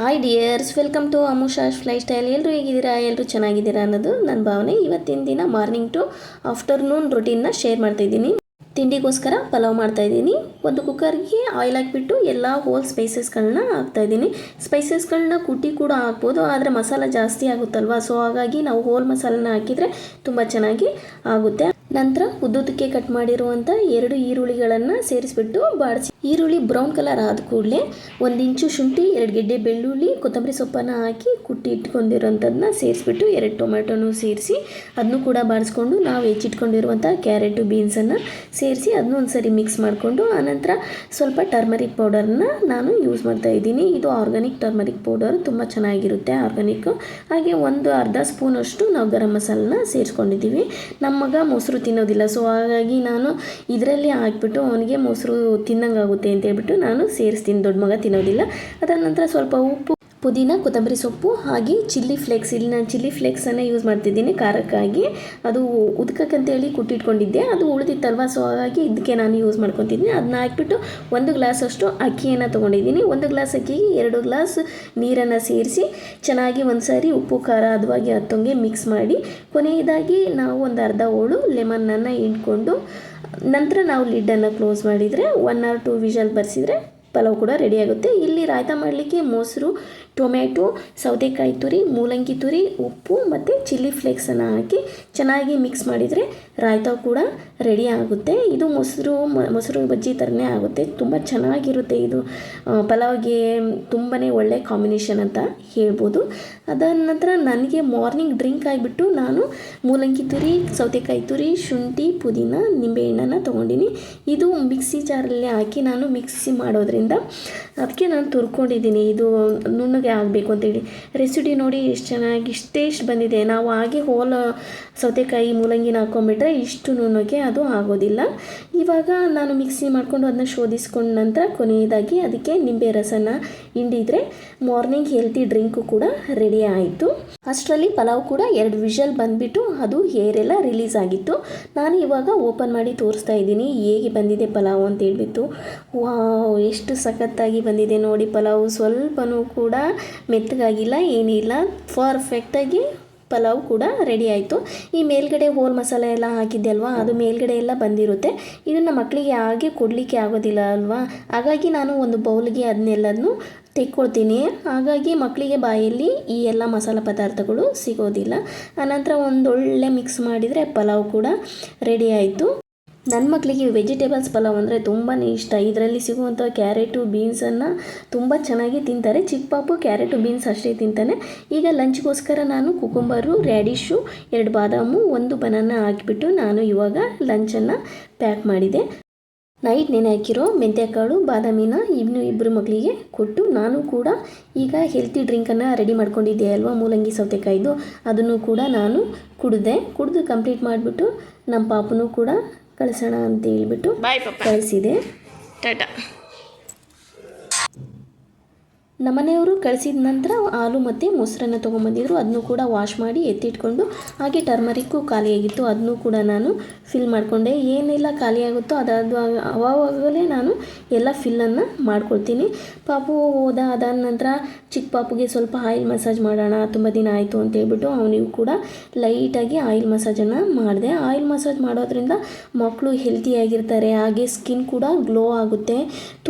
Hi dears welcome to ಅಮುಷಾಶ್ fly style ಎಲ್ಲರೂ ಹೇಗಿದ್ದೀರಾ? ಎಲ್ಲರೂ ಚೆನ್ನಾಗಿದ್ದೀರಾ ಅನ್ನೋದು ನನ್ನ ಭಾವನೆ. ಇವತ್ತಿನ ದಿನ ಮಾರ್ನಿಂಗ್ ಟು ಆಫ್ಟರ್ನೂನ್ ರೊಟೀನ್ನ ಶೇರ್ ಮಾಡ್ತಾಯಿದ್ದೀನಿ ತಿಂಡಿಗೋಸ್ಕರ ಪಲಾವ್ ಮಾಡ್ತಾಯಿದ್ದೀನಿ ಒಂದು ಕುಕ್ಕರ್ಗೆ ಆಯಿಲ್ ಹಾಕಿಬಿಟ್ಟು ಎಲ್ಲ ಹೋಲ್ ಸ್ಪೈಸಸ್ಗಳನ್ನ ಹಾಕ್ತಾಯಿದ್ದೀನಿ ಸ್ಪೈಸಸ್ಗಳನ್ನ ಕುಟ್ಟಿ ಕೂಡ ಹಾಕ್ಬೋದು, ಆದರೆ ಮಸಾಲ ಜಾಸ್ತಿ ಆಗುತ್ತಲ್ವ? ಸೊ ಹಾಗಾಗಿ ನಾವು ಹೋಲ್ ಮಸಾಲನ ಹಾಕಿದರೆ ತುಂಬ ಚೆನ್ನಾಗಿ ಆಗುತ್ತೆ. ನಂತರ ಉದ್ದುದಕ್ಕೆ ಕಟ್ ಮಾಡಿರುವಂಥ ಎರಡು ಈರುಳ್ಳಿಗಳನ್ನು ಸೇರಿಸ್ಬಿಟ್ಟು ಬಾಡಿಸಿ ಈರುಳ್ಳಿ ಬ್ರೌನ್ ಕಲರ್ ಆದ ಕೂಡಲೇ ಒಂದು ಇಂಚು ಶುಂಠಿ, ಎರಡು ಗೆಡ್ಡೆ ಬೆಳ್ಳುಳ್ಳಿ, ಕೊತ್ತಂಬರಿ ಸೊಪ್ಪನ್ನು ಹಾಕಿ ಕುಟ್ಟಿ ಇಟ್ಕೊಂಡಿರೋಂಥದ್ದನ್ನ ಸೇರಿಸ್ಬಿಟ್ಟು ಎರಡು ಟೊಮೆಟೊನೂ ಸೇರಿಸಿ ಅದನ್ನು ಕೂಡ ಬಾಡಿಸ್ಕೊಂಡು ನಾವು ಹೆಚ್ಚಿಟ್ಕೊಂಡಿರುವಂಥ ಕ್ಯಾರೆಟು, ಬೀನ್ಸನ್ನು ಸೇರಿಸಿ ಅದನ್ನೂ ಒಂದು ಸರಿ ಮಿಕ್ಸ್ ಮಾಡಿಕೊಂಡು ಆನಂತರ ಸ್ವಲ್ಪ ಟರ್ಮರಿಕ್ ಪೌಡರ್ನ ನಾನು ಯೂಸ್ ಮಾಡ್ತಾ ಇದ್ದೀನಿ. ಇದು ಆರ್ಗಾನಿಕ್ ಟರ್ಮರಿಕ್ ಪೌಡರ್ ತುಂಬ ಚೆನ್ನಾಗಿರುತ್ತೆ ಆರ್ಗಾನಿಕ್ ಹಾಗೆ ಒಂದು ಅರ್ಧ ಸ್ಪೂನಷ್ಟು ನಾವು ಗರಂ ಮಸಾಲನ್ನ ಸೇರಿಸ್ಕೊಂಡಿದ್ದೀವಿ. ನಮ್ಮ ಮಗ ಮೊಸರು ತಿನ್ನೋದಿಲ್ಲ. ಸೊ ಹಾಗಾಗಿ ನಾನು ಇದರಲ್ಲಿ ಹಾಕ್ಬಿಟ್ಟು ಅವನಿಗೆ ಮೊಸರು ತಿನ್ನಂಗಾಗುತ್ತೆ ಅಂತ ಹೇಳ್ಬಿಟ್ಟು ನಾನು ಸೇರಿಸ್ತೀನಿ. ದೊಡ್ಡ ಮಗ ತಿನ್ನೋದಿಲ್ಲ. ಅದಾದ ನಂತರ ಸ್ವಲ್ಪ ಉಪ್ಪು ಪುದೀನ, ಕೊತ್ತಂಬರಿ ಸೊಪ್ಪು ಹಾಗೆ ಚಿಲ್ಲಿ ಫ್ಲೇಕ್ಸ್. ಇಲ್ಲಿ ನಾನು ಚಿಲ್ಲಿ ಫ್ಲೇಕ್ಸನ್ನು ಯೂಸ್ ಮಾಡ್ತಿದ್ದೀನಿ, ಖಾರಕ್ಕಾಗಿ. ಅದು ಉದ್ಕಕ್ಕಂತೇಳಿ ಕುಟ್ಟಿಟ್ಕೊಂಡಿದ್ದೆ. ಅದು ಉಳಿದಿತ್ತಲ್ವ ಸೊ ಹಾಗಾಗಿ ಇದಕ್ಕೆ ನಾನು ಯೂಸ್ ಮಾಡ್ಕೊತಿದ್ದೀನಿ. ಅದನ್ನ ಹಾಕ್ಬಿಟ್ಟು ಒಂದು ಗ್ಲಾಸ್ ಅಷ್ಟು ಅಕ್ಕಿಯನ್ನು ತೊಗೊಂಡಿದ್ದೀನಿ. ಒಂದು ಗ್ಲಾಸ್ ಅಕ್ಕಿಗೆ ಎರಡು ಗ್ಲಾಸ್ ನೀರನ್ನು ಸೇರಿಸಿ ಚೆನ್ನಾಗಿ ಒಂದು ಸಾರಿ ಉಪ್ಪು, ಖಾರ ಹದವಾಗಿ ಹತ್ತೊಂಗೆ ಮಿಕ್ಸ್ ಮಾಡಿ, ಕೊನೆಯದಾಗಿ ನಾವು ಒಂದು ಅರ್ಧ ಹೋಳು ಲೆಮನ್ನನ್ನು ಇಟ್ಕೊಂಡು ನಂತರ ನಾವು ಲಿಡ್ಡನ್ನು ಕ್ಲೋಸ್ ಮಾಡಿದರೆ ಒನ್ ಆರ್ ಟು ವಿಷಲ್ ಬರ್ಸಿದರೆ ಪಲಾವ್ ಕೂಡ ರೆಡಿ ಆಗುತ್ತೆ. ಇಲ್ಲಿ ರಾಯ್ತ ಮಾಡಲಿಕ್ಕೆ ಮೊಸರು ಟೊಮೆಟೊ ಸೌತೆಕಾಯಿ ತುರಿ, ಮೂಲಂಗಿ ತುರಿ, ಉಪ್ಪು ಮತ್ತು ಚಿಲ್ಲಿ ಫ್ಲೇಕ್ಸನ್ನು ಹಾಕಿ ಚೆನ್ನಾಗಿ ಮಿಕ್ಸ್ ಮಾಡಿದರೆ ರಾಯ್ತ ಕೂಡ ರೆಡಿ ಆಗುತ್ತೆ. ಇದು ಮೊಸರು ಮೊಸರು ಬಜ್ಜಿ ಥರನೇ ಆಗುತ್ತೆ. ತುಂಬ ಚೆನ್ನಾಗಿರುತ್ತೆ ಇದು. ಪಲಾವ್ಗೆ ತುಂಬಾ ಒಳ್ಳೆ ಕಾಂಬಿನೇಷನ್ ಅಂತ ಹೇಳ್ಬೋದು. ಅದಾದ ನಂತರ ನನಗೆ ಮಾರ್ನಿಂಗ್ ಡ್ರಿಂಕ್ ಆಗಿಬಿಟ್ಟು ನಾನು ಮೂಲಂಗಿ ತುರಿ, ಸೌತೆಕಾಯಿ ತುರಿ, ಶುಂಠಿ, ಪುದೀನ ನಿಂಬೆಹಣ್ಣನ್ನು ತೊಗೊಂಡಿನಿ. ಇದು ಮಿಕ್ಸಿ ಜಾರಲ್ಲಿ ಹಾಕಿ ನಾನು ಮಿಕ್ಸಿ ಮಾಡೋದ್ರಿಂದ ಅದಕ್ಕೆ ನಾನು ತುರ್ಕೊಂಡಿದ್ದೀನಿ. ಇದು ನುಣ್ಣಗೆ ಆಗಬೇಕು ಅಂತೇಳಿ. ರೆಸಿಡಿ ನೋಡಿ ಎಷ್ಟು ಚೆನ್ನಾಗಿ ಇಷ್ಟೇಷ್ಟು ಬಂದಿದೆ. ನಾವು ಹಾಗೆ ಹೋಲ, ಸೌತೆಕಾಯಿ, ಮೂಲಂಗಿನ ಹಾಕ್ಕೊಂಬಿಟ್ರೆ ಇಷ್ಟು ನುಣ್ಣಗೆ ಅದು ಆಗೋದಿಲ್ಲ. ಇವಾಗ ನಾನು ಮಿಕ್ಸಿ ಮಾಡಿಕೊಂಡು ಅದನ್ನ ಶೋಧಿಸ್ಕೊಂಡ ನಂತರ ಕೊನೆಯದಾಗಿ ಅದಕ್ಕೆ ನಿಂಬೆ ರಸನ ಹಿಂಡಿದರೆ ಮಾರ್ನಿಂಗ್ ಹೆಲ್ತಿ ಡ್ರಿಂಕು ಕೂಡ ರೆಡಿ ಆಯಿತು. ಅಷ್ಟರಲ್ಲಿ ಪಲಾವ್ ಕೂಡ ಎರಡು ವಿಷಲ್ ಬಂದುಬಿಟ್ಟು ಅದು ಏರೆಲ್ಲ ರಿಲೀಸ್ ಆಗಿತ್ತು. ನಾನು ಇವಾಗ ಓಪನ್ ಮಾಡಿ ತೋರಿಸ್ತಾ ಇದ್ದೀನಿ. ಹೇಗೆ ಬಂದಿದೆ ಪಲಾವ್ ಅಂತ ಹೇಳಿಬಿಟ್ಟು. ವಾವ್ ಎಷ್ಟು ಸಖತ್ತಾಗಿ ಬಂದಿದೆ ನೋಡಿ ಪಲಾವು. ಸ್ವಲ್ಪನೂ ಕೂಡ ಮೆತ್ತಗಾಗಿಲ್ಲ, ಏನಿಲ್ಲ. ಪರ್ಫೆಕ್ಟಾಗಿ ಪಲಾವ್ ಕೂಡ ರೆಡಿ ಆಯಿತು. ಈ ಮೇಲ್ಗಡೆ ಹೋಲ್ ಮಸಾಲೆ ಎಲ್ಲ ಹಾಕಿದ್ದೆ ಅಲ್ವಾ? ಅದು ಮೇಲ್ಗಡೆ ಎಲ್ಲ ಬಂದಿರುತ್ತೆ. ಇದನ್ನು ಮಕ್ಕಳಿಗೆ ಹಾಗೆ ಕೊಡಲಿಕ್ಕೆ ಆಗೋದಿಲ್ಲ ಅಲ್ವಾ? ಹಾಗಾಗಿ ನಾನು ಒಂದು ಬೌಲ್ಗೆ ಅದನ್ನೆಲ್ಲದನ್ನು ತೆಕ್ಕೊಳ್ತೀನಿ. ಹಾಗಾಗಿ ಮಕ್ಕಳಿಗೆ ಬಾಯಲ್ಲಿ ಈ ಎಲ್ಲ ಮಸಾಲೆ ಪದಾರ್ಥಗಳು ಸಿಗೋದಿಲ್ಲ. ಆನಂತರ ಒಂದೊಳ್ಳೆ ಮಿಕ್ಸ್ ಮಾಡಿದರೆ ಪಲಾವ್ ಕೂಡ ರೆಡಿ ಆಯಿತು. ನನ್ನ ಮಕ್ಕಳಿಗೆ ವೆಜಿಟೇಬಲ್ಸ್ ಪಲಾವ್ ಅಂದರೆ ತುಂಬಾ ಇಷ್ಟ. ಇದರಲ್ಲಿ ಸಿಗುವಂಥ ಕ್ಯಾರೆಟು ಬೀನ್ಸನ್ನು ತುಂಬ ಚೆನ್ನಾಗಿ ತಿಂತಾರೆ. ಚಿಕ್ಕ ಪಾಪು ಕ್ಯಾರೆಟು, ಬೀನ್ಸ್ ಅಷ್ಟೇ ತಿಂತಾನೆ. ಈಗ ಲಂಚ್ಗೋಸ್ಕರ ನಾನು ಕುಕುಂಬರು, ರ್ಯಾಡಿಶು, ಎರಡು ಬಾದಾಮು, ಒಂದು ಬನಾನ ಹಾಕಿಬಿಟ್ಟು ನಾನು ಇವಾಗ ಲಂಚನ್ನು ಪ್ಯಾಕ್ ಮಾಡಿದೆ. ನೈಟ್ ನೆನೆ ಹಾಕಿರೋ ಮೆಂತ್ಯಕಾಳು, ಬಾದಾಮಿನ ಇನ್ನೂ ಇಬ್ಬರು ಮಕ್ಕಳಿಗೆ ಕೊಟ್ಟು ನಾನು ಕೂಡ ಈಗ ಹೆಲ್ತಿ ಡ್ರಿಂಕನ್ನು ರೆಡಿ ಮಾಡ್ಕೊಂಡಿದ್ದೆ ಅಲ್ವಾ? ಮೂಲಂಗಿ ಸೌತೆಕಾಯ್ದು. ಅದನ್ನು ಕೂಡ ನಾನು ಕುಡಿದೆ. ಕುಡಿದು ಕಂಪ್ಲೀಟ್ ಮಾಡಿಬಿಟ್ಟು ನಮ್ಮ ಪಾಪನೂ ಕೂಡ ಕಳಿಸೋಣ ಅಂತ ಹೇಳ್ಬಿಟ್ಟು ಕಳಿಸಿದೆ. ಟಾಟಾ ನಮ್ಮನೆಯವರು ಕಳಿಸಿದ ನಂತರ ಹಾಲು ಮತ್ತು ಮೊಸರನ್ನು ತೊಗೊಂಬಂದಿದ್ರು. ಅದನ್ನು ಕೂಡ ವಾಶ್ ಮಾಡಿ ಎತ್ತಿಟ್ಕೊಂಡು, ಹಾಗೆ ಟರ್ಮರಿಕ್ಕು ಖಾಲಿಯಾಗಿತ್ತು. ಅದನ್ನು ಕೂಡ ನಾನು ಫಿಲ್ ಮಾಡಿಕೊಂಡೆ. ಏನೆಲ್ಲ ಖಾಲಿಯಾಗುತ್ತೋ ಅದಾದ ಅವಾಗಲೇ ನಾನು ಎಲ್ಲ ಫಿಲ್ಲನ್ನು ಮಾಡ್ಕೊಳ್ತೀನಿ. ಪಾಪು ಹೋದ ಅದಾದ ನಂತರ ಚಿಕ್ಕ ಪಾಪುಗೆ ಸ್ವಲ್ಪ ಆಯಿಲ್ ಮಸಾಜ್ ಮಾಡೋಣ, ತುಂಬ ದಿನ ಆಯಿತು ಅಂತ ಹೇಳ್ಬಿಟ್ಟು ಅವನಿಗೂ ಕೂಡ ಲೈಟಾಗಿ ಆಯಿಲ್ ಮಸಾಜನ್ನು ಮಾಡಿದೆ. ಆಯಿಲ್ ಮಸಾಜ್ ಮಾಡೋದ್ರಿಂದ ಮಕ್ಕಳು ಹೆಲ್ತಿಯಾಗಿರ್ತಾರೆ ಹಾಗೆ ಸ್ಕಿನ್ ಕೂಡ ಗ್ಲೋ ಆಗುತ್ತೆ.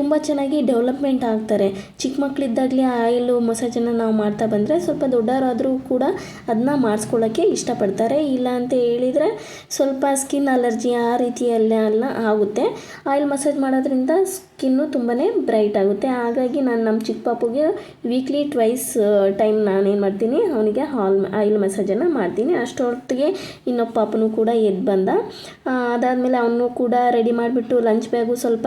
ತುಂಬ ಚೆನ್ನಾಗಿ ಡೆವಲಪ್ಮೆಂಟ್ ಆಗ್ತಾರೆ. ಚಿಕ್ಕ ಮಕ್ಕಳಿದ್ದಾಗಲೇ ಆಯಿಲು ಮಸಾಜನ್ನು ನಾವು ಮಾಡ್ತಾ ಬಂದರೆ ಸ್ವಲ್ಪ ದೊಡ್ಡವರಾದರೂ ಕೂಡ ಅದನ್ನ ಮಾಡಿಸ್ಕೊಳ್ಳೋಕ್ಕೆ ಇಷ್ಟಪಡ್ತಾರೆ. ಇಲ್ಲ ಅಂತ ಹೇಳಿದರೆ ಸ್ವಲ್ಪ ಸ್ಕಿನ್ ಅಲರ್ಜಿ ಆ ರೀತಿಯಲ್ಲೆಲ್ಲ ಆಗುತ್ತೆ. ಆಯಿಲ್ ಮಸಾಜ್ ಮಾಡೋದ್ರಿಂದ ಸ್ಕಿನ್ನು ತುಂಬಾ ಬ್ರೈಟ್ ಆಗುತ್ತೆ. ಹಾಗಾಗಿ ನಾನು ನಮ್ಮ ಚಿಕ್ಕ ಪಾಪುಗೆ ವೀಕ್ಲಿ ಟ್ವೈಸ್ ಟೈಮ್ ನಾನೇನು ಮಾಡ್ತೀನಿ, ಅವನಿಗೆ ಹಾಲ್ ಆಯಿಲ್ ಮಸಾಜನ್ನು ಮಾಡ್ತೀನಿ. ಅಷ್ಟೊತ್ತಿಗೆ ಇನ್ನೊಬ್ಬ ಪಾಪನೂ ಕೂಡ ಎದ್ದು ಬಂದ. ಅದಾದಮೇಲೆ ಅವನು ಕೂಡ ರೆಡಿ ಮಾಡಿಬಿಟ್ಟು ಲಂಚ್ ಬ್ಯಾಗು ಸ್ವಲ್ಪ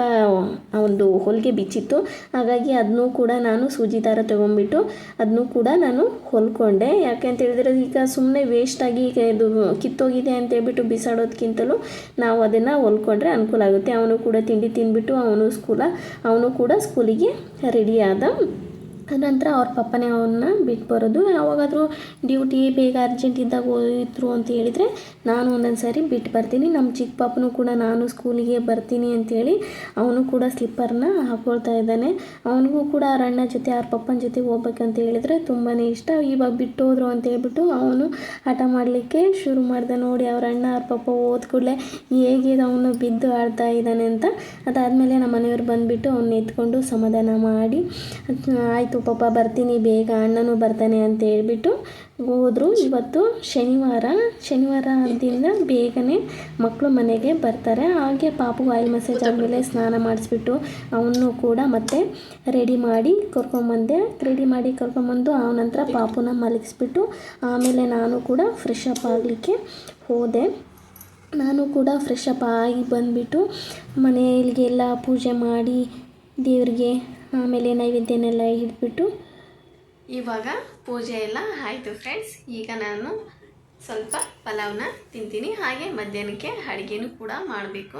ಒಂದು ಹೊಲಿಗೆ ಬಿಚ್ಚಿತ್ತು. ಹಾಗಾಗಿ ಅದನ್ನೂ ಕೂಡ ನಾನು ಸೂಜಿ ದಾರ ತೊಗೊಂಬಿಟ್ಟು ಅದನ್ನೂ ಕೂಡ ನಾನು ಹೊಲ್ಕೊಂಡೆ. ಯಾಕೆ ಅಂತ ಹೇಳಿದ್ರೆ, ಈಗ ಸುಮ್ಮನೆ ವೇಸ್ಟಾಗಿ ಇದು ಕಿತ್ತೋಗಿದೆ ಅಂತ ಹೇಳ್ಬಿಟ್ಟು ಬಿಸಾಡೋದಕ್ಕಿಂತಲೂ ನಾವು ಅದನ್ನು ಹೊಲ್ಕೊಂಡ್ರೆ ಅನುಕೂಲ ಆಗುತ್ತೆ. ಅವನು ಕೂಡ ತಿಂಡಿ ತಿಂದ್ಬಿಟ್ಟು ಅವನು ಸ್ಕೂಲ ಅವನು ಕೂಡ ಸ್ಕೂಲಿಗೆ ರೆಡಿಯಾದ ನಂತರ ಅವ್ರ ಪಪ್ಪನೇ ಅವನ್ನ ಬಿಟ್ಟು ಬರೋದು. ಯಾವಾಗಾದರೂ ಡ್ಯೂಟಿ ಬೇಗ ಅರ್ಜೆಂಟ್ ಇದ್ದಾಗ ಹೋಯಿದ್ರು ಅಂತ ಹೇಳಿದರೆ ನಾನು ಒಂದೊಂದು ಸಾರಿ ಬಿಟ್ಟು ಬರ್ತೀನಿ. ನಮ್ಮ ಚಿಕ್ಕ ಪಾಪನೂ ಕೂಡ ನಾನು ಸ್ಕೂಲಿಗೆ ಬರ್ತೀನಿ ಅಂತೇಳಿ ಅವನು ಕೂಡ ಸ್ಲಿಪ್ಪರ್ನ ಹಾಕ್ಕೊಳ್ತಾ ಇದ್ದಾನೆ. ಅವನಿಗೂ ಕೂಡ ಅವ್ರ ಅಣ್ಣ ಜೊತೆ, ಅವ್ರ ಪಪ್ಪನ ಜೊತೆ ಹೋಗ್ಬೇಕಂತ ಹೇಳಿದರೆ ತುಂಬಾ ಇಷ್ಟ. ಇವಾಗ ಬಿಟ್ಟು ಅಂತ ಹೇಳ್ಬಿಟ್ಟು ಅವನು ಹಠ ಮಾಡಲಿಕ್ಕೆ ಶುರು ಮಾಡಿದೆ. ನೋಡಿ ಅವ್ರ ಅಣ್ಣ, ಅವ್ರ ಪಪ್ಪ ಓದ್ ಕೂಡಲೇ ಹೇಗೆ ಅವನು ಬಿದ್ದು ಆಡ್ತಾ ಇದ್ದಾನೆ ಅಂತ. ಅದಾದಮೇಲೆ ನಮ್ಮ ಮನೆಯವ್ರು ಬಂದುಬಿಟ್ಟು ಅವನ್ನ ಎತ್ಕೊಂಡು ಸಮಾಧಾನ ಮಾಡಿ, ಆಯಿತು ಪಾಪ ಬರ್ತೀನಿ, ಬೇಗ ಅಣ್ಣನೂ ಬರ್ತಾನೆ ಅಂತ ಹೇಳ್ಬಿಟ್ಟು ಹೋದರು. ಇವತ್ತು ಶನಿವಾರ ಶನಿವಾರ ಅಂದಿಂದ ಬೇಗನೆ ಮಕ್ಕಳು ಮನೆಗೆ ಬರ್ತಾರೆ. ಹಾಗೆ ಪಾಪು ಆಯಿಲ್ ಮಸಾಜ್ ಆದಮೇಲೆ ಸ್ನಾನ ಮಾಡಿಸ್ಬಿಟ್ಟು ಅವನು ಕೂಡ ಮತ್ತೆ ರೆಡಿ ಮಾಡಿ ಕರ್ಕೊಂಬಂದೆ. ರೆಡಿ ಮಾಡಿ ಕರ್ಕೊಂಬಂದು ಆ ನಂತರ ಪಾಪುನ ಮಲಗಿಸ್ಬಿಟ್ಟು ಆಮೇಲೆ ನಾನು ಕೂಡ ಫ್ರೆಶ್ ಅಪ್ ಆಗಲಿಕ್ಕೆ ಹೋದೆ. ನಾನು ಕೂಡ ಫ್ರೆಶ್ ಅಪ್ ಆಗಿ ಬಂದುಬಿಟ್ಟು ಮನೆಯಲ್ಲಿಗೆಲ್ಲ ಪೂಜೆ ಮಾಡಿ ದೇವರಿಗೆ ಆಮೇಲೆ ನೈವೇದ್ಯನೆಲ್ಲ ಇಟ್ಬಿಟ್ಟು ಇವಾಗ ಪೂಜೆ ಎಲ್ಲ ಆಯಿತು ಫ್ರೆಂಡ್ಸ್ ಈಗ ನಾನು ಸ್ವಲ್ಪ ಪಲಾವ್ನ ತಿಂತೀನಿ. ಹಾಗೆ ಮಧ್ಯಾಹ್ನಕ್ಕೆ ಅಡುಗೆನೂ ಕೂಡ ಮಾಡಬೇಕು.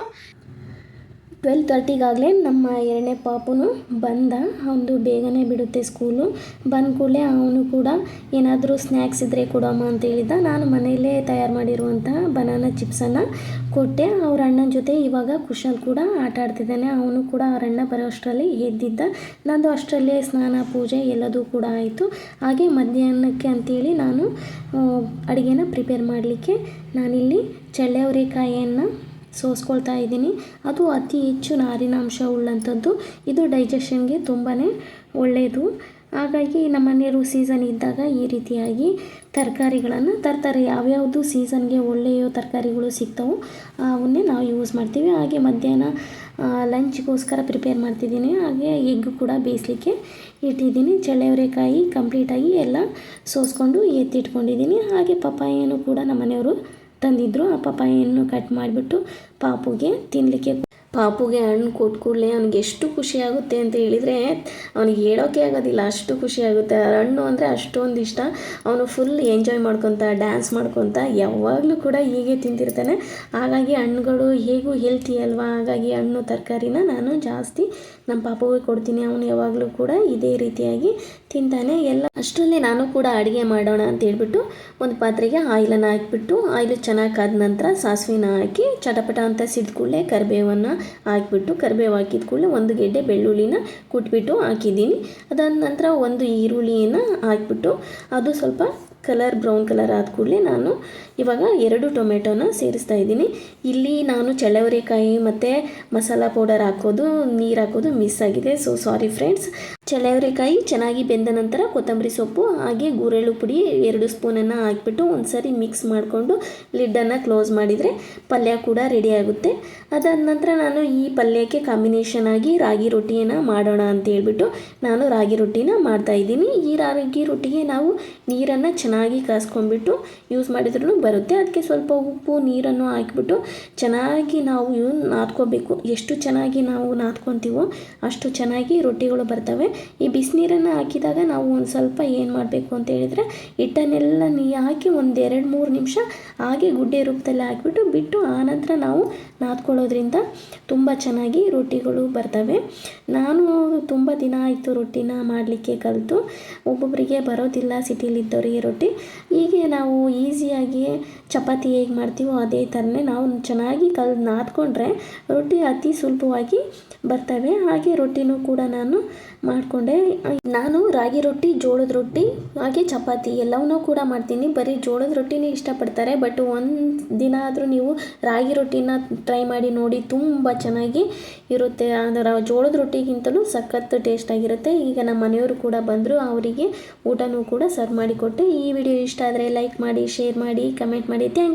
ಟ್ವೆಲ್ ತರ್ಟಿಗಾಗಲೇ ನಮ್ಮ ಎರಡನೇ ಪಾಪುನು ಬಂದ. ಅವನು ಬೇಗನೆ ಬಿಡುತ್ತೆ ಸ್ಕೂಲು ಬಂದ ಕೂಡಲೇ ಅವನು ಕೂಡ ಏನಾದರೂ ಸ್ನ್ಯಾಕ್ಸ್ ಇದ್ದರೆ ಕೊಡಮ್ಮ ಅಂತ ಹೇಳಿದ್ದ. ನಾನು ಮನೆಯಲ್ಲೇ ತಯಾರು ಮಾಡಿರುವಂತಹ ಬನಾನಾ ಚಿಪ್ಸನ್ನು ಕೊಟ್ಟೆ. ಅವ್ರ ಅಣ್ಣನ ಜೊತೆ ಇವಾಗ ಕುಶಲ್ ಕೂಡ ಆಟ ಆಡ್ತಿದ್ದಾನೆ. ಅವನು ಕೂಡ ಅವ್ರ ಅಣ್ಣ ಬರೋ ಅಷ್ಟರಲ್ಲಿ ಎದ್ದಿದ್ದ. ನಂದು ಅಷ್ಟರಲ್ಲೇ ಸ್ನಾನ, ಪೂಜೆ ಎಲ್ಲದೂ ಕೂಡ ಆಯಿತು. ಹಾಗೆ ಮಧ್ಯಾಹ್ನಕ್ಕೆ ಅಂತೇಳಿ ನಾನು ಅಡುಗೆನ ಪ್ರಿಪೇರ್ ಮಾಡಲಿಕ್ಕೆ ನಾನಿಲ್ಲಿ ಚಳ್ಳೆವರೆಕಾಯಿಯನ್ನು ಸೋಸ್ಕೊಳ್ತಾ ಇದ್ದೀನಿ. ಅದು ಅತಿ ಹೆಚ್ಚು ನಾರಿನಾಂಶ ಉಳ್ಳಂಥದ್ದು. ಇದು ಡೈಜೆಷನ್ಗೆ ತುಂಬಾ ಒಳ್ಳೆಯದು ಹಾಗಾಗಿ ನಮ್ಮ ಮನೆಯವರು ಸೀಸನ್ ಇದ್ದಾಗ ಈ ರೀತಿಯಾಗಿ ತರಕಾರಿಗಳನ್ನು ತರ್ತಾರೆ. ಯಾವ್ಯಾವುದು ಸೀಸನ್ಗೆ ಒಳ್ಳೆಯ ತರಕಾರಿಗಳು ಸಿಗ್ತವೋ ಅವನ್ನೇ ನಾವು ಯೂಸ್ ಮಾಡ್ತೀವಿ. ಹಾಗೆ ಮಧ್ಯಾಹ್ನ ಲಂಚ್ಗೋಸ್ಕರ ಪ್ರಿಪೇರ್ ಮಾಡ್ತಿದ್ದೀನಿ. ಹಾಗೆ ಎಗ್ ಕೂಡ ಬೇಯಿಸಲಿಕ್ಕೆ ಇಟ್ಟಿದ್ದೀನಿ. ಚಳ್ಳೆವರೆಕಾಯಿ ಕಂಪ್ಲೀಟಾಗಿ ಎಲ್ಲ ಸೋಸ್ಕೊಂಡು ಎತ್ತಿಟ್ಕೊಂಡಿದ್ದೀನಿ. ಹಾಗೆ ಪಪ್ಪಾಯನ್ನು ಕೂಡ ನಮ್ಮ ಮನೆಯವರು ತಂದಿದ್ದರು ಆ ಪಪ್ಪಾಯನ್ನು ಕಟ್ ಮಾಡಿಬಿಟ್ಟು ಪಾಪುಗೆ ತಿನ್ನಲಿಕ್ಕೆ ಪಾಪುಗೆ ಹಣ್ಣು ಕೊಟ್ಟ ಕೂಡಲೇ ಅವ್ನಿಗೆ ಎಷ್ಟು ಖುಷಿಯಾಗುತ್ತೆ ಅಂತ ಹೇಳಿದರೆ, ಅವ್ನಿಗೆ ಹೇಳೋಕೆ ಆಗೋದಿಲ್ಲ ಅಷ್ಟು ಖುಷಿ ಆಗುತ್ತೆ. ಹಣ್ಣು ಅಂದರೆ ಅಷ್ಟೊಂದು ಇಷ್ಟ. ಅವನು ಫುಲ್ ಎಂಜಾಯ್ ಮಾಡ್ಕೊತ ಡ್ಯಾನ್ಸ್ ಮಾಡ್ಕೊತ, ಯಾವಾಗಲೂ ಕೂಡ ಹೀಗೆ ತಿಂತಿರ್ತಾನೆ ಹಾಗಾಗಿ ಹಣ್ಣುಗಳು ಹೇಗೂ ಹೆಲ್ತಿ ಅಲ್ವಾ? ಹಾಗಾಗಿ ಹಣ್ಣು ತರಕಾರಿನ ನಾನು ಜಾಸ್ತಿ ನಮ್ಮ ಪಾಪುಗೆ ಕೊಡ್ತೀನಿ. ಅವನು ಯಾವಾಗಲೂ ಕೂಡ ಇದೇ ರೀತಿಯಾಗಿ ತಿಂತಾನೆ. ಎಲ್ಲ ಅಷ್ಟರಲ್ಲಿ ನಾನು ಕೂಡ ಅಡುಗೆ ಮಾಡೋಣ ಅಂತ ಹೇಳ್ಬಿಟ್ಟು ಒಂದು ಪಾತ್ರೆಗೆ ಆಯಿಲನ್ನು ಹಾಕಿಬಿಟ್ಟು, ಆಯಿಲು ಚೆನ್ನಾಗಿ ಕಾದ ನಂತರ ಸಾಸಿವೆನ ಹಾಕಿ, ಚಟಪಟ ಅಂತ ಸಿಡ್ದ ಕೂಡಲೇ ಕರಿಬೇವನ್ನು ಹಾಕಿಬಿಟ್ಟು ಕರಿಬೇವು ಹಾಕಿದ ಕೂಡಲೇ ಒಂದು ಗೆಡ್ಡೆ ಬೆಳ್ಳುಳ್ಳಿನ ಕುಟ್ಬಿಟ್ಟು ಹಾಕಿದ್ದೀನಿ. ಅದಾದ ನಂತರ ಒಂದು ಈರುಳ್ಳಿಯನ್ನು ಹಾಕಿಬಿಟ್ಟು ಅದು ಸ್ವಲ್ಪ ಕಲರ್ ಬ್ರೌನ್ ಕಲರ್ ಆದ ಕೂಡಲೇ ನಾನು ಇವಾಗ ಎರಡು ಟೊಮೆಟೊನ ಸೇರಿಸ್ತಾ ಇದ್ದೀನಿ. ಇಲ್ಲಿ ನಾನು ಚಳವರೆಕಾಯಿ ಮತ್ತು ಮಸಾಲ ಪೌಡರ್ ಹಾಕೋದು, ನೀರು ಹಾಕೋದು ಮಿಸ್ ಆಗಿದೆ. ಸೊ ಸಾರಿ ಫ್ರೆಂಡ್ಸ್ ಚಳ್ಳವರೆಕಾಯಿ ಚೆನ್ನಾಗಿ ಬೆಂದ ನಂತರ ಕೊತ್ತಂಬರಿ ಸೊಪ್ಪು, ಹಾಗೆ ಗುರೆಳ್ಳು ಪುಡಿ ಎರಡು ಸ್ಪೂನನ್ನು ಹಾಕಿಬಿಟ್ಟು ಒಂದು ಸಾರಿ ಮಿಕ್ಸ್ ಮಾಡಿಕೊಂಡು ಲಿಡ್ಡನ್ನು ಕ್ಲೋಸ್ ಮಾಡಿದರೆ ಪಲ್ಯ ಕೂಡ ರೆಡಿ ಆಗುತ್ತೆ. ಅದಾದ ನಂತರ ನಾನು ಈ ಪಲ್ಯಕ್ಕೆ ಕಾಂಬಿನೇಷನ್ ಆಗಿ ರಾಗಿ ರೊಟ್ಟಿಯನ್ನು ಮಾಡೋಣ ಅಂತ ಹೇಳ್ಬಿಟ್ಟು ನಾನು ರಾಗಿ ರೊಟ್ಟಿನ ಮಾಡ್ತಾಯಿದ್ದೀನಿ ಈ ರಾಗಿ ರೊಟ್ಟಿಗೆ ನಾವು ನೀರನ್ನು ಚೆನ್ನಾಗಿ ಕಾಸ್ಕೊಂಡ್ಬಿಟ್ಟು ಯೂಸ್ ಮಾಡಿದ್ರೂ ಬರುತ್ತೆ. ಅದಕ್ಕೆ ಸ್ವಲ್ಪ ಉಪ್ಪು, ನೀರನ್ನು ಹಾಕಿಬಿಟ್ಟು ಚೆನ್ನಾಗಿ ನಾವು ನಾದ್ಕೋಬೇಕು. ಎಷ್ಟು ಚೆನ್ನಾಗಿ ನಾವು ನಾದ್ಕೊತೀವೋ ಅಷ್ಟು ಚೆನ್ನಾಗಿ ರೊಟ್ಟಿಗಳು ಬರ್ತವೆ. ಈ ಬಿಸಿನೀರನ್ನು ಹಾಕಿದಾಗ ನಾವು ಒಂದು ಸ್ವಲ್ಪ ಏನು ಮಾಡಬೇಕು ಅಂತ ಹೇಳಿದರೆ ಹಿಟ್ಟನ್ನೆಲ್ಲ ನೀ ಹಾಕಿ ಒಂದು ಎರಡು ಮೂರು ನಿಮಿಷ ಹಾಗೆ ಗುಡ್ಡೆ ರೂಪದಲ್ಲಿ ಹಾಕಿಬಿಟ್ಟು ಬಿಟ್ಟು ಆನಂತರ ನಾವು ನಾದ್ಕೊಳ್ಳೋದ್ರಿಂದ ತುಂಬ ಚೆನ್ನಾಗಿ ರೊಟ್ಟಿಗಳು ಬರ್ತವೆ. ನಾನು ತುಂಬ ದಿನ ಆಯಿತು ರೊಟ್ಟಿನ ಮಾಡಲಿಕ್ಕೆ ಕಲಿತು. ಒಬ್ಬೊಬ್ಬರಿಗೆ ಬರೋದಿಲ್ಲ ಸಿಟಿಲಿದ್ದವರಿಗೆ ರೊಟ್ಟಿ. ಹೀಗೆ ನಾವು ಈಸಿಯಾಗಿ ಚಪಾತಿ ಹೇಗೆ ಮಾಡ್ತೀವೋ ಅದೇ ಥರನೇ ನಾವು ಚೆನ್ನಾಗಿ ಕಲ್ ನಾದ್ಕೊಂಡ್ರೆ ರೊಟ್ಟಿ ಅತಿ ಸುಲಭವಾಗಿ ಬರ್ತವೆ. ಹಾಗೆ ರೊಟ್ಟಿನೂ ಕೂಡ ನಾನು ಮಾಡಿಕೊಂಡೆ. ನಾನು ರಾಗಿ ರೊಟ್ಟಿ, ಜೋಳದ ರೊಟ್ಟಿ, ಹಾಗೆ ಚಪಾತಿ ಎಲ್ಲವನ್ನೂ ಕೂಡ ಮಾಡ್ತೀನಿ. ಬರೀ ಜೋಳದ ರೊಟ್ಟಿನೇ ಇಷ್ಟಪಡ್ತಾರೆ. ಬಟ್ ಒಂದು ದಿನ ಆದರೂ ನೀವು ರಾಗಿ ರೊಟ್ಟಿನ ಟ್ರೈ ಮಾಡಿ ನೋಡಿ ತುಂಬ ಚೆನ್ನಾಗಿ ಇರುತ್ತೆ. ಅದರ ಜೋಳದ ರೊಟ್ಟಿಗಿಂತಲೂ ಸಖತ್ತು ಟೇಸ್ಟ್ ಆಗಿರುತ್ತೆ. ಈಗ ನಮ್ಮ ಮನೆಯವರು ಕೂಡ ಬಂದರು, ಅವರಿಗೆ ಊಟನೂ ಕೂಡ ಸರ್ವ್ ಮಾಡಿಕೊಟ್ಟೆ ಈ ವಿಡಿಯೋ ಇಷ್ಟ ಆದರೆ ಲೈಕ್ ಮಾಡಿ ಶೇರ್ ಮಾಡಿ ಕಮೆಂಟ್ ಮಾಡಿ. ಥ್ಯಾಂಕ್